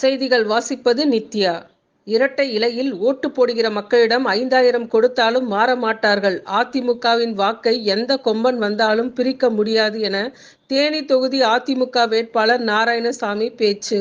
செய்திகள் வாசிப்பது நித்யா. இரட்டை இலையில் ஓட்டு போடுகிற மக்களிடம் ஐந்தாயிரம் கொடுத்தாலும் மாற மாட்டார்கள். அதிமுகவின் வாக்கை எந்த கொம்பன் வந்தாலும் பிரிக்க முடியாது என தேனி தொகுதி அதிமுக வேட்பாளர் நாராயணசாமி பேச்சு.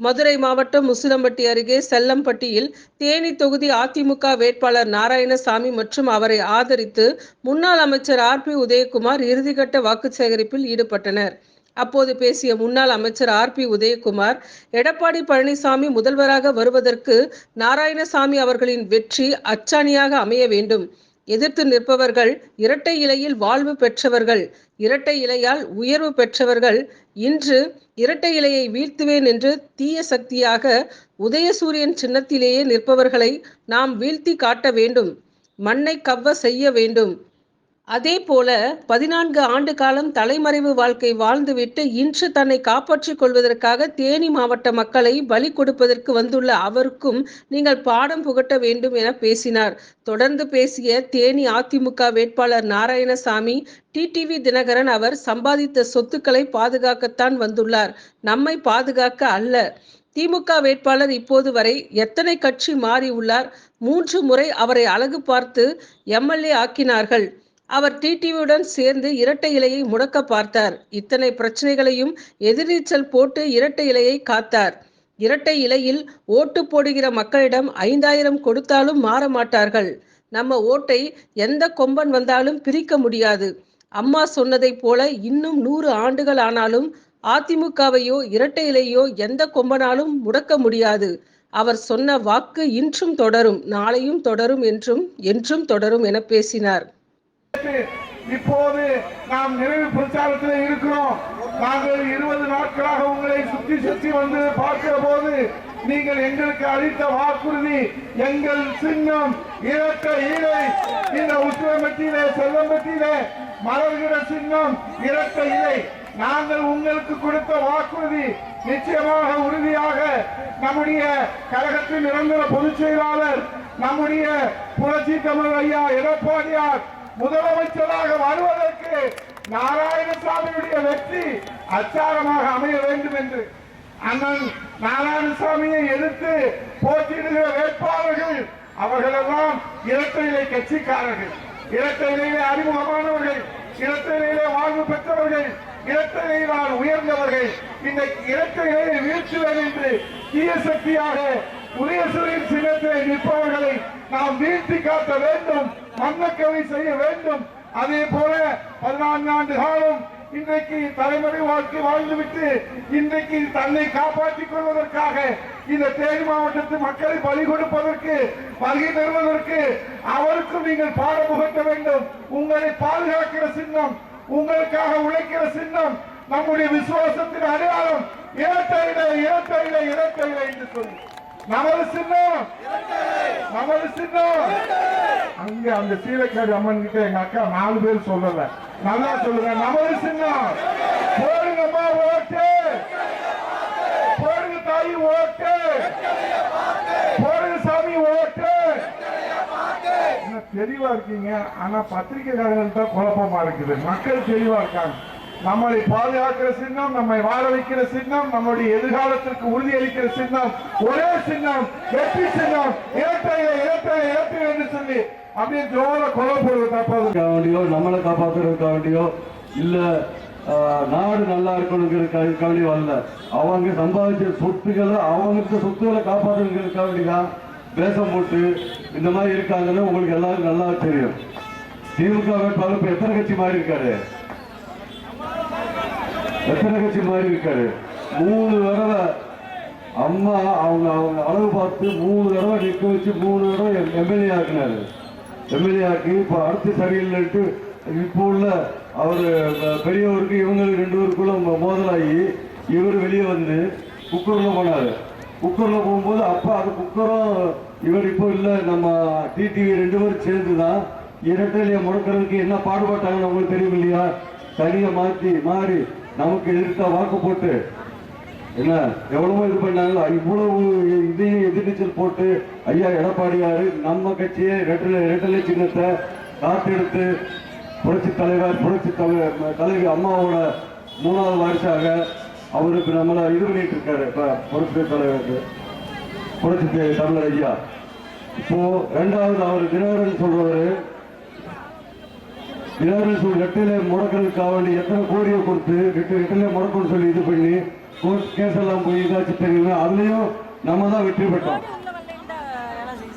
மதுரை மாவட்டம் முசிலம்பட்டி அருகே செல்லம்பட்டியில் தேனி தொகுதி அதிமுக வேட்பாளர் நாராயணசாமி மற்றும் அவரை ஆதரித்து முன்னாள் அமைச்சர் ஆர் பி உதயகுமார் இறுதிக்கட்ட வாக்கு சேகரிப்பில் ஈடுபட்டனர். அப்போது பேசிய முன்னாள் அமைச்சர் ஆர் பி உதயகுமார் எடப்பாடி பழனிசாமி முதல்வராக வருவதற்கு நாராயணசாமி அவர்களின் வெற்றி அச்சாணியாக அமைய வேண்டும். எதிர்த்து நிற்பவர்கள் இரட்டை இலையில் வாழ்வு பெற்றவர்கள் இரட்டை இலையால் உயர்வு பெற்றவர்கள். இன்று இரட்டை இலையை வீழ்த்துவேன் என்று தீய சக்தியாக உதயசூரியன் சின்னத்திலேயே நிற்பவர்களை நாம் வீழ்த்தி காட்ட வேண்டும். மண்ணை கவ்வ செய்ய வேண்டும். அதே போல பதினான்கு ஆண்டு காலம் தலைமறைவு வாழ்க்கை வாழ்ந்துவிட்டு இன்று தன்னை காப்பாற்றிக் கொள்வதற்காக தேனி மாவட்ட மக்களை பலி கொடுப்பதற்கு வந்துள்ள அவருக்கும் நீங்கள் பாடம் புகட்ட வேண்டும் என பேசினார். தொடர்ந்து பேசிய தேனி அதிமுக வேட்பாளர் நாராயணசாமி டிடிவி தினகரன் அவர் சம்பாதித்த சொத்துக்களை பாதுகாக்கத்தான் வந்துள்ளார். நம்மை பாதுகாக்க அல்ல. திமுக வேட்பாளர் இப்போது வரை எத்தனை கட்சி மாறி உள்ளார்? மூன்று முறை அவரை அழகு பார்த்து எம்எல்ஏ ஆக்கினார்கள். அவர் டிடிவியுடன் சேர்ந்து இரட்டை இலையை முடக்க பார்த்தார். இத்தனை பிரச்சனைகளையும் எதிர்நீச்சல் போட்டு இரட்டை இலையை காத்தார். இரட்டை இலையில் ஓட்டு போடுகிற மக்களிடம் ஐந்தாயிரம் கொடுத்தாலும் மாற மாட்டார்கள். நம்ம ஓட்டை எந்த கொம்பன் வந்தாலும் பிரிக்க முடியாது. அம்மா சொன்னதைப் போல இன்னும் நூறு ஆண்டுகள் ஆனாலும் அதிமுகவையோ இரட்டை இலையோ எந்த கொம்பனாலும் முடக்க முடியாது. அவர் சொன்ன வாக்கு இன்றும் தொடரும் நாளையும் தொடரும் என்றும் என்றும் தொடரும் என பேசினார். இப்போது நாம் நிறைவு பிரச்சாரத்தில் இருக்கிறோம். நாங்கள் இருபது நாட்களாக உங்களை சுற்றி சுற்றி வந்து பார்க்கிற போது நீங்கள் எங்களுக்கு அளித்த வாக்குறுதி எங்கள் சின்னம் இரட்ட இலை இந்த உத்திரமட்டியிலே செல்லம்பட்டியிலே மலர்கிற சின்னம் இரட்ட இலை நாங்கள் உங்களுக்கு கொடுத்த வாக்குறுதி நிச்சயமாக உறுதியாக நம்முடைய கழகத்தின் நிரந்தர பொதுச் செயலாளர் நம்முடைய புரட்சி தமிழ் ஐயா எடப்பாடியார் முதலமைச்சராக வருவதற்கு நாராயணசாமியுடைய வெற்றி அச்சாரமாக அமைய வேண்டும் என்று. அண்ணன் நாராயணசாமியை எதிர்த்து போட்டியிடுகிற வேட்பாளர்கள் அவர்களெல்லாம் இரட்டை இலை கட்சிக்காரர்கள் இரட்டை இலையிலே அறிமுகமானவர்கள் இரட்டை இலையிலே வாழ்வு பெற்றவர்கள் இரட்டை இலையினால் உயர்ந்தவர்கள். இந்த இரட்டை இலையை வீழ்த்துவேன் என்று தீய சக்தியாக உதயசூரியன் சின்னத்திலே நிற்பவர்களை நாம் வீழ்த்தி காட்ட வேண்டும் மன்னக்கவி செய்ய வேண்டும். அதே போல பதினான்கு ஆண்டு காலம் இன்றைக்கு தலைமுறை வாழ்க்கை வாழ்ந்துவிட்டு இன்றைக்கு தன்னை காப்பாற்றிக் கொள்வதற்காக இந்த தேனி மாவட்டத்து மக்களை பலி கொடுப்பதற்கு வருகை தருவதற்கு அவருக்கும் நீங்கள் பாடம் புகட்ட வேண்டும். உங்களை பாதுகாக்கிற சின்னம் உங்களுக்காக உழைக்கிற சின்னம் நம்முடைய விசுவாசத்தின் அடையாளம் இரட்டையில இரட்டையில இரட்டையில என்று சொல்லி. நமது சின்னம். நமது சின்னம். அங்க அந்த சீலக்காரி அம்மன் கிட்ட எங்க அக்கா நாலு பேர் சொல்லல. நல்லா சொல்லுங்க நமது சின்னம். போடுங்கம்மா ஓட்டு. போடுங்க தாய் ஓட்டு. போடுங்க சாமி ஓட்டு. தெளிவா இருக்கீங்க ஆனா பத்திரிகைக்காரர்கள் தான் குழப்பமா இருக்குது. மக்கள் தெளிவா இருக்காங்க. நம்மளை பாதுகாக்கிற சின்னம் நம்மை வாழ வைக்கிற சின்னம் நம்முடைய எதிர்காலத்திற்கு உறுதி அளிக்கிற சின்னம் ஒரே சின்னம் வெற்றி சின்னம் இரட்டை இரட்டை இரட்டை என்று சொல்லி அப்படியே ஜோர கொலை போடுவது தப்பாது வேண்டியோ நம்மளை காப்பாற்றுறதுக்காக வேண்டியோ இல்லை நாடு நல்லா இருக்கணுங்கிறதுக்காக வேண்டியோ அல்ல அவங்க சம்பாதிச்ச சொத்துக்களை அவங்களுக்கு சொத்துக்களை காப்பாற்றுங்கிறதுக்காக வேண்டிதான் வேஷம் போட்டு இந்த மாதிரி இருக்காங்கன்னு உங்களுக்கு எல்லாருக்கும் நல்லா தெரியும். திமுக வேட்பாளர் இப்போ எத்தனை கட்சி மாறி இருக்காரு? எத்தனை கட்சி மாறி இருக்காரு. மூணு தடவை அம்மா அவங்க அவங்க அளவு பார்த்து மூணு தடவை நிற்க வச்சு மூணு தடவை எம்எல்ஏ ஆக்கினாரு. எம்எல்ஏ ஆக்கி இப்போ அடுத்து சரியில்லைன்ட்டு இப்போ உள்ள அவர் பெரியவருக்கு இவங்களுக்கு ரெண்டு பேருக்குள்ள மோதலாகி இவர் வெளியே வந்து குக்கரில் போனார். குக்கரில் போகும்போது அப்போ அது குக்கரும் இவர் இப்போ இல்லை நம்ம டிடிவி ரெண்டு பேரும் சேர்ந்து தான் இரட்டையிலையை முடக்கிறதுக்கு என்ன பாடுபட்டாங்கன்னு உங்களுக்கு தெரியும் இல்லையா? தனியை மாற்றி மாறி நமக்கு எதிர்த்தா வாக்கு போட்டு என்ன எவ்வளவோ இது பண்ணாங்க இவ்வளவு இதையும் எதிர்நீச்சல் போட்டு ஐயா எடப்பாடியாரு நம்ம கட்சியை ரெட்டலை ரெட்டலை சின்னத்தை காத்தெடுத்து புரட்சி தலைவர் புரட்சி தலைவர் தலைவி அம்மாவோட மூணாவது வாரிசாக அவருக்கு நம்மளை இது பண்ணிட்டு இருக்காரு இப்போ புரட்சி தலைவருக்கு. புரட்சி தமிழர் ஐயா. இப்போ ரெண்டாவது அவர் தினகரன் சொல்றவரு இளவரசு சொல் ரெட்டில முடக்கிறதுக்காக வேண்டி எத்தனை கோடியை கொடுத்து ரெட்டு ரெட்டில முடக்கணும்னு சொல்லி இது பண்ணி கோர்ட் கேஸ் எல்லாம் போய் இதாச்சு தெரியுங்க அதுலயும் நம்ம தான் வெற்றி பெற்றோம்.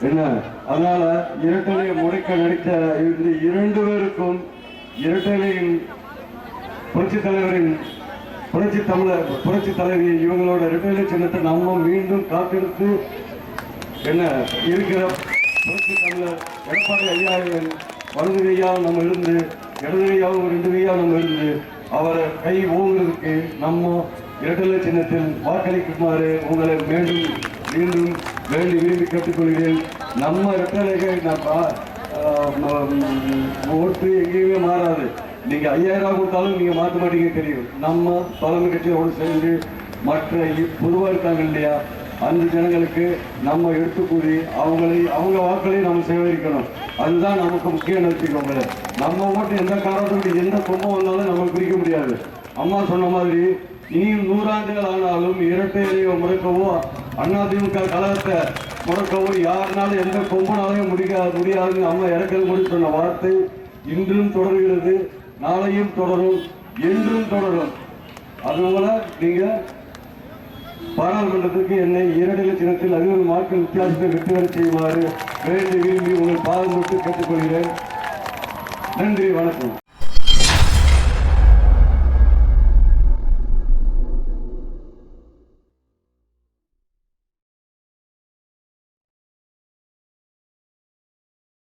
என்ன? அதனால இரட்டலையை முடைக்க நடித்த இந்த இரண்டு பேருக்கும் இரட்டலையின் புரட்சி தலைவரின் புரட்சி தமிழர் புரட்சி தலைவி இவங்களோட இரட்டலை சின்னத்தை நம்ம மீண்டும் காத்திருத்து என்ன இருக்கிற புரட்சி தமிழர் எடப்பாடி ஐயா வலது கையால் நம்ம இருந்து இடது கையாவும் ரெண்டு கையால் நம்ம இருந்து அவரை கை ஓங்குறதுக்கு நம்ம இரட்டலை சின்னத்தில் வாக்களிக்குமாறு உங்களை மீண்டும் மீண்டும் வேண்டி விரும்பி கேட்டுக்கொள்கிறேன். நம்ம இரட்டலைகள் நான் பா- ஓட்டு எங்கேயுமே மாறாது. நீங்கள் ஐயாயிரம் ரூபாய் கொடுத்தாலும் நீங்கள் மாற்ற மாட்டீங்க தெரியும். நம்ம தலைமை கட்சியோடு சேர்ந்து மற்ற இ- இருக்காங்க இல்லையா? அந்த ஜனங்களுக்கு நம்ம எடுத்து கூறி அவங்களை அவங்க வாக்களையும் நம்ம சேகரிக்கணும். அதுதான் நமக்கு முக்கிய நோக்கிக்கோங்க நம்ம மட்டும் எந்த காரணத்துக்கு எந்த கும்பம் வந்தாலும் நம்ம பிரிக்க முடியாது. அம்மா சொன்ன மாதிரி இனியும் நூறாண்டுகள் ஆனாலும் இரட்டை இலையை முடக்கவோ அதிமுக கழகத்தை முடக்கவோ யாருனாலும் எந்த கொம்பனாலையும் முடிக்க முடியாதுன்னு அம்மா இறக்கிறது முடி சொன்ன வார்த்தை இன்றும் தொடர்கிறது நாளையும் தொடரும் என்றும் தொடரும். அதுபோல நீங்கள் பாராளுமன்றத்துக்கு என்னை இரண்டு தினத்தில் அதிக வாக்கு வித்தியாசத்தை வெற்றி வர செய்யுமாறு வேண்டி விரும்பி உங்கள் பாதம் விட்டு கேட்டுக்கொள்கிறேன். நன்றி வணக்கம்.